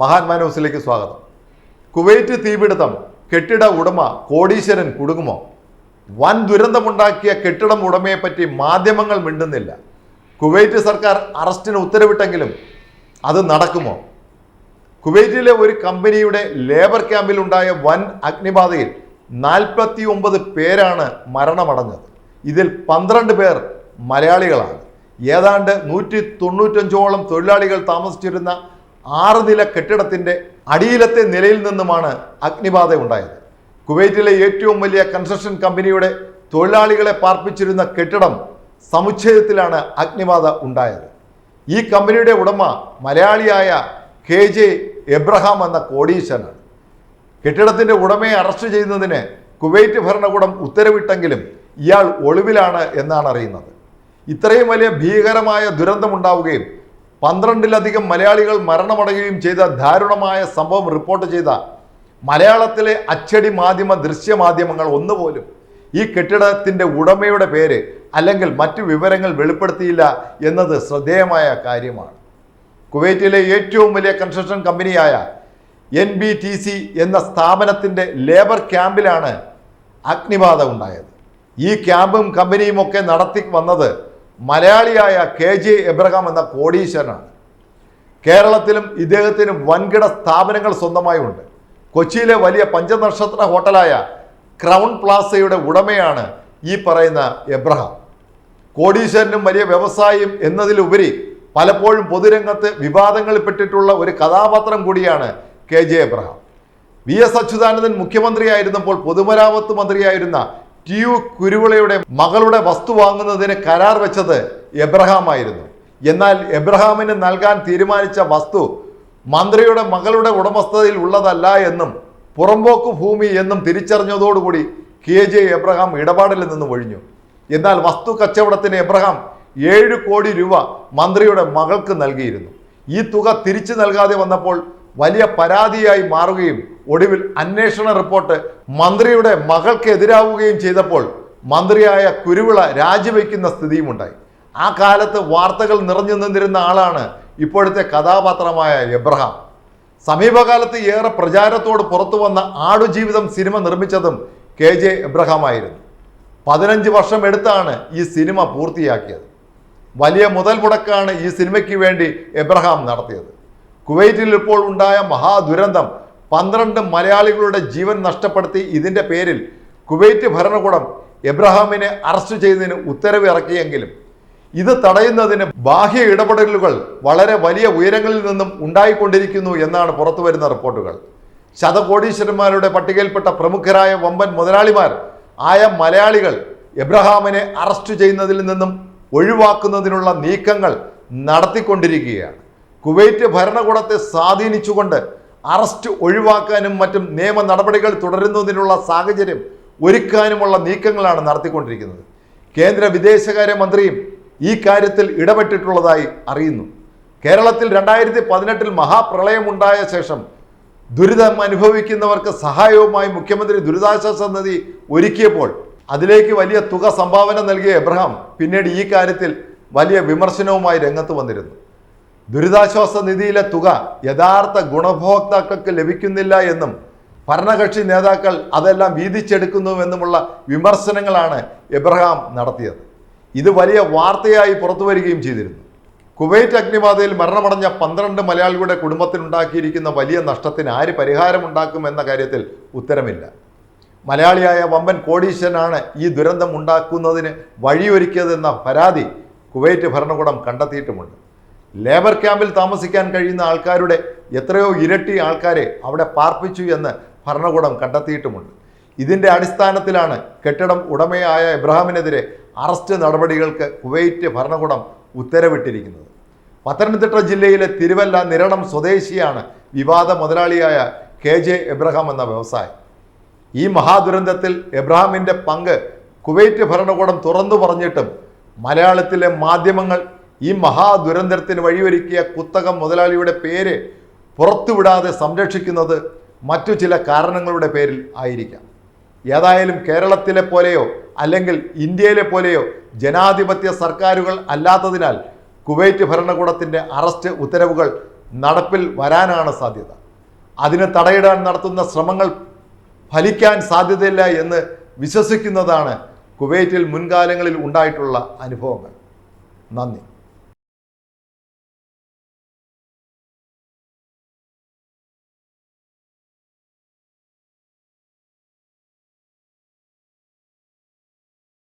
മഹാത്മാ ന്യൂസിലേക്ക് സ്വാഗതം. കുവൈറ്റ് തീപിടുത്തം കെട്ടിട ഉടമ കോടീശ്വരൻ കുടുങ്ങുമോ? വൻ ദുരന്തമുണ്ടാക്കിയ കെട്ടിടം ഉടമയെപ്പറ്റി മാധ്യമങ്ങൾ മിണ്ടുന്നില്ല. കുവൈറ്റ് സർക്കാർ അറസ്റ്റിന് ഉത്തരവിട്ടെങ്കിലും അത് നടക്കുമോ? കുവൈറ്റിലെ ഒരു കമ്പനിയുടെ ലേബർ ക്യാമ്പിൽ ഉണ്ടായ വൻ അഗ്നിബാധയിൽ നാൽപ്പത്തി ഒമ്പത് പേരാണ് മരണമടഞ്ഞത്. ഇതിൽ പന്ത്രണ്ട് പേർ മലയാളികളാണ്. ഏതാണ്ട് നൂറ്റി തൊണ്ണൂറ്റഞ്ചോളം തൊഴിലാളികൾ താമസിച്ചിരുന്ന ആറ് നില കെട്ടിടത്തിന്റെ അടിയിലത്തെ നിലയിൽ നിന്നുമാണ് അഗ്നിബാധ ഉണ്ടായത്. കുവൈറ്റിലെ ഏറ്റവും വലിയ കൺസ്ട്രക്ഷൻ കമ്പനിയുടെ തൊഴിലാളികളെ പാർപ്പിച്ചിരുന്ന കെട്ടിടം സമുച്ചയത്തിലാണ് അഗ്നിബാധ ഉണ്ടായത്. ഈ കമ്പനിയുടെ ഉടമ മലയാളിയായ കെ ജെ എബ്രഹാം എന്ന കോടീശ്വരനാണ്. കെട്ടിടത്തിന്റെ ഉടമയെ അറസ്റ്റ് ചെയ്യുന്നതിന് കുവൈറ്റ് ഭരണകൂടം ഉത്തരവിട്ടെങ്കിലും ഇയാൾ ഒളിവിലാണ് എന്നാണ് അറിയുന്നത്. ഇത്രയും വലിയ ഭീകരമായ ദുരന്തമുണ്ടാവുകയും പന്ത്രണ്ടിലധികം മലയാളികൾ മരണമടയുകയും ചെയ്ത ദാരുണമായ സംഭവം റിപ്പോർട്ട് ചെയ്ത മലയാളത്തിലെ അച്ചടി മാധ്യമ ദൃശ്യമാധ്യമങ്ങൾ ഒന്നുപോലും ഈ കെട്ടിടത്തിന്റെ ഉടമയുടെ പേര് അല്ലെങ്കിൽ മറ്റു വിവരങ്ങൾ വെളിപ്പെടുത്തിയില്ല എന്നത് ശ്രദ്ധേയമായ കാര്യമാണ്. കുവൈറ്റിലെ ഏറ്റവും വലിയ കൺസ്ട്രക്ഷൻ കമ്പനിയായ എൻ ബി ടി സി എന്ന സ്ഥാപനത്തിന്റെ ലേബർ ക്യാമ്പിലാണ് അഗ്നിബാധ ഉണ്ടായത്. ഈ ക്യാമ്പും കമ്പനിയുമൊക്കെ നടത്തി വന്നത് മലയാളിയായ കെ ജെ എബ്രഹാം എന്ന കോടീശ്വരനാണ്. കേരളത്തിലും ഇദ്ദേഹത്തിന് വൻകിട സ്ഥാപനങ്ങൾ സ്വന്തമായി ഉണ്ട് കൊച്ചിയിലെ വലിയ പഞ്ചനക്ഷത്ര ഹോട്ടലായ ക്രൗൺ പ്ലാസയുടെ ഉടമയാണ് ഈ പറയുന്ന എബ്രഹാം. കോടീശ്വരനും വലിയ വ്യവസായിയും എന്നതിലുപരി പലപ്പോഴും പൊതുരംഗത്ത് വിവാദങ്ങളിൽപ്പെട്ടിട്ടുള്ള ഒരു കഥാപാത്രം കൂടിയാണ് K J Abraham. V S Achuthanandan മുഖ്യമന്ത്രിയായിരുന്നപ്പോൾ പൊതുമരാമത്ത് മന്ത്രിയായിരുന്ന ടി യു കുരുവിളയുടെ മകളുടെ വസ്തു വാങ്ങുന്നതിന് കരാർ വെച്ചത് എബ്രഹാം ആയിരുന്നു എന്നാൽ എബ്രഹാമിന് നൽകാൻ തീരുമാനിച്ച വസ്തു മന്ത്രിയുടെ മകളുടെ ഉടമസ്ഥതയിൽ ഉള്ളതല്ല എന്നും പുറമ്പോക്ക് ഭൂമി എന്നും തിരിച്ചറിഞ്ഞതോടുകൂടി കെ ജെ എബ്രഹാം ഇടപാടിൽ നിന്ന് ഒഴിഞ്ഞു. എന്നാൽ വസ്തു കച്ചവടത്തിന് എബ്രഹാം ഏഴ് കോടി രൂപ മന്ത്രിയുടെ മകൾക്ക് നൽകിയിരുന്നു. ഈ തുക തിരിച്ചു നൽകാതെ വന്നപ്പോൾ വലിയ പരാതിയായി മാറുകയും ഒടുവിൽ അന്വേഷണ റിപ്പോർട്ട് മന്ത്രിയുടെ മകൾക്കെതിരാവുകയും ചെയ്തപ്പോൾ മന്ത്രിയായ കുരുവിള രാജിവെക്കുന്ന സ്ഥിതിയുമുണ്ടായി. ആ കാലത്ത് വാർത്തകൾ നിറഞ്ഞു നിന്നിരുന്ന ആളാണ് ഇപ്പോഴത്തെ കഥാപാത്രമായ എബ്രഹാം. സമീപകാലത്ത് ഏറെ പ്രചാരത്തോട് പുറത്തു വന്ന ആടുജീവിതം സിനിമ നിർമ്മിച്ചതും കെ ജെ എബ്രഹാം ആയിരുന്നു പതിനഞ്ച് വർഷം എടുത്താണ് ഈ സിനിമ പൂർത്തിയാക്കിയത്. വലിയ മുതൽ മുടക്കാണ് ഈ സിനിമയ്ക്ക് വേണ്ടി എബ്രഹാം നടത്തിയത്. കുവൈറ്റിൽ ഇപ്പോൾ ഉണ്ടായ മഹാദുരന്തം പന്ത്രണ്ട് മലയാളികളുടെ ജീവൻ നഷ്ടപ്പെടുത്തി ഇതിന്റെ പേരിൽ കുവൈറ്റ് ഭരണകൂടം എബ്രഹാമിനെ അറസ്റ്റ് ചെയ്തതിന് ഉത്തരവ് ഇറക്കിയെങ്കിലും ഇത് തടയുന്നതിന് ബാഹ്യ ഇടപെടലുകൾ വളരെ വലിയ ഉയരങ്ങളിൽ നിന്നും ഉണ്ടായിക്കൊണ്ടിരിക്കുന്നു എന്നാണ് പുറത്തുവരുന്ന റിപ്പോർട്ടുകൾ. ശതകോടീശ്വരന്മാരുടെ പട്ടികയിൽപ്പെട്ട പ്രമുഖരായ വമ്പൻ മുതലാളിമാർ ആയ മലയാളികൾ എബ്രഹാമിനെ അറസ്റ്റ് ചെയ്യുന്നതിൽ നിന്നും ഒഴിവാക്കുന്നതിനുള്ള നീക്കങ്ങൾ നടത്തിക്കൊണ്ടിരിക്കുകയാണ്. കുവൈറ്റ് ഭരണകൂടത്തെ സ്വാധീനിച്ചുകൊണ്ട് അറസ്റ്റ് ഒഴിവാക്കാനും മറ്റും നിയമ നടപടികൾ തുടരുന്നതിനുള്ള സാഹചര്യം ഒരുക്കാനുമുള്ള നീക്കങ്ങളാണ് നടത്തിക്കൊണ്ടിരിക്കുന്നത്. കേന്ദ്ര വിദേശകാര്യ മന്ത്രിയും ഈ കാര്യത്തിൽ ഇടപെട്ടിട്ടുള്ളതായി അറിയുന്നു. കേരളത്തിൽ രണ്ടായിരത്തി പതിനെട്ടിൽ മഹാപ്രളയമുണ്ടായ ശേഷം ദുരിതം അനുഭവിക്കുന്നവർക്ക് സഹായവുമായി മുഖ്യമന്ത്രി ദുരിതാശ്വാസ നിധി ഒരുക്കിയപ്പോൾ അതിലേക്ക് വലിയ തുക സംഭാവന നൽകിയ എബ്രഹാം പിന്നീട് ഈ കാര്യത്തിൽ വലിയ വിമർശനവുമായി രംഗത്ത് വന്നിരുന്നു. ദുരിതാശ്വാസ നിധിയിലെ തുക യഥാർത്ഥ ഗുണഭോക്താക്കൾക്ക് ലഭിക്കുന്നില്ല എന്നും ഭരണകക്ഷി നേതാക്കൾ അതെല്ലാം വീതിച്ചെടുക്കുന്നുവെന്നുമുള്ള വിമർശനങ്ങളാണ് എബ്രഹാം നടത്തിയത്. ഇത് വലിയ വാർത്തയായി പുറത്തു വരികയും ചെയ്തിരുന്നു. കുവൈറ്റ് അഗ്നിബാധയിൽ മരണമടഞ്ഞ പന്ത്രണ്ട് മലയാളികളുടെ കുടുംബത്തിനുണ്ടാക്കിയിരിക്കുന്ന വലിയ നഷ്ടത്തിന് ആര് പരിഹാരമുണ്ടാക്കും എന്ന കാര്യത്തിൽ ഉത്തരമില്ല. മലയാളിയായ വമ്പൻ കോടീശ്വരനാണ് ഈ ദുരന്തം ഉണ്ടാക്കുന്നതിന് വഴിയൊരുക്കിയതെന്ന പരാതി കുവൈറ്റ് ഭരണകൂടം കണ്ടെത്തിയിട്ടുമുണ്ട്. ലേബർ ക്യാമ്പിൽ താമസിക്കാൻ കഴിയുന്ന ആൾക്കാരുടെ എത്രയോ ഇരട്ടി ആൾക്കാരെ അവിടെ പാർപ്പിച്ചു എന്ന് ഭരണകൂടം കണ്ടെത്തിയിട്ടുമുണ്ട്. ഇതിന്റെ അടിസ്ഥാനത്തിലാണ് കെട്ടിടം ഉടമയായ ഇബ്രാഹിമിനെതിരെ അറസ്റ്റ് നടപടികൾക്ക് കുവൈറ്റ് ഭരണകൂടം ഉത്തരവിട്ടിരിക്കുന്നത്. പത്തനംതിട്ട ജില്ലയിലെ തിരുവല്ല നിരണം സ്വദേശിയാണ് വിവാദ മുതലാളിയായ കെ ജെ എബ്രഹാം എന്ന വ്യവസായി. ഈ മഹാദുരന്തത്തിൽ എബ്രഹാമിന്റെ പങ്ക് കുവൈറ്റ് ഭരണകൂടം തുറന്നു പറഞ്ഞിട്ടും മലയാളത്തിലെ മാധ്യമങ്ങൾ ഈ മഹാദുരന്തത്തിന് വഴിയൊരുക്കിയ കുത്തകം മുതലാളിയുടെ പേര് പുറത്തുവിടാതെ സംരക്ഷിക്കുന്നത് മറ്റു ചില കാരണങ്ങളുടെ പേരിൽ ആയിരിക്കാം. ഏതായാലും കേരളത്തിലെ പോലെയോ അല്ലെങ്കിൽ ഇന്ത്യയിലെ പോലെയോ ജനാധിപത്യ സർക്കാരുകൾ അല്ലാത്തതിനാൽ കുവൈറ്റ് ഭരണകൂടത്തിന്റെ അറസ്റ്റ് ഉത്തരവുകൾ നടപ്പിൽ വരാനാണ് സാധ്യത. അതിന് തടയിടാൻ നടത്തുന്ന ശ്രമങ്ങൾ ഫലിക്കാൻ സാധ്യതയില്ല എന്ന് വിശ്വസിക്കുന്നതാണ് കുവൈറ്റിൽ മുൻകാലങ്ങളിൽ ഉണ്ടായിട്ടുള്ള അനുഭവങ്ങൾ. നന്ദി.